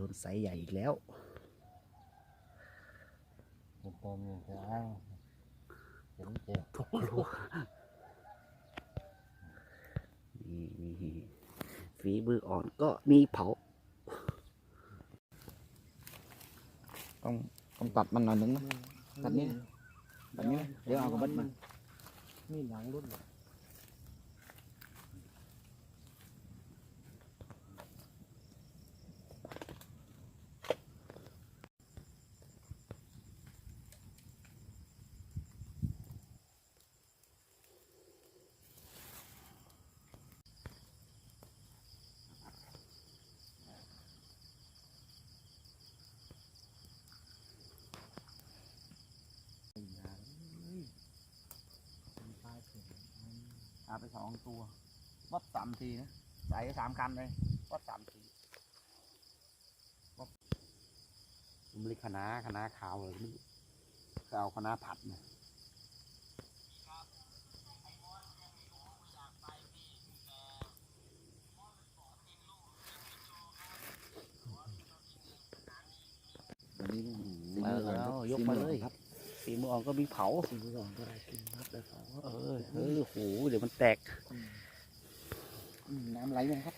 ดนไซส์ใหญ่อีกแล้วเป็นตัวมีจะอ้างเห็นเจ็บทุกลูกนี่นี่ฝีมืออ่อนก็มีเผา ต้องต้องตัดมันหน่อยนึงนะตัดนี้นะตัดนี้นะเดี๋ยวเอากระเบัดมามีหนังรุ่นเหร อเอาไปสองตัววัดสามทีนะ ใส่สามคันเลยวัดสามทีผมเรียกคณะคณะขาวเลยนี่คือเอาคณะผัดนะมาแล้วยกมาเลยครับสีมืออ่อนก็มีเผาสิ่งที่สองก็ได้กินครับได้สองครับ เออเออโหเดี๋ยวมันแตกอืมน้ำไหลลงครับ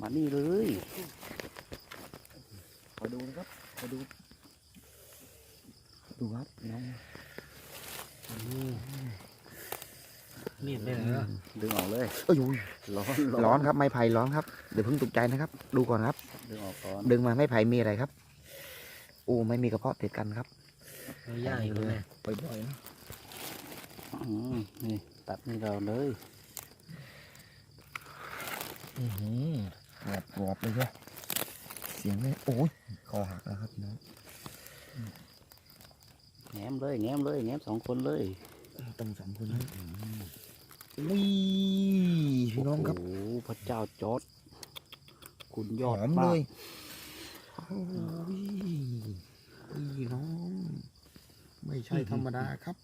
มานี่เลยขอดูนะครับขอดู ดูครับน้องมีดเลยเหรอดึงออกเลยเอ้ยร้อนร้อนครับไม้ไผ่ร้อนครับเดี๋ยวเพิ่งตกใจนะครับ ดูก่อนครับ ดึงออกก่อนดึงมาไม้ไผ่มีอะไรครับ โอ้ไม่มีกระเพาะติดกันครับย่างเลยบ่อยๆนะอืม นี่ตัดนี่เราเลยอือหือกรอบกรอบเลยใช่เสียงเลยโอ้ยคอหักแล้วครับพี่น้องแง้มเลยแง้มเลยแง้มสองคนเลยต้องสามคนนะนี่พี่น้องครับโอ้โหพระเจ้าจอดคุณยหออดมมาเลกยโอ้ยพี่น้อง ไม่ใช่ธรรมดาครับ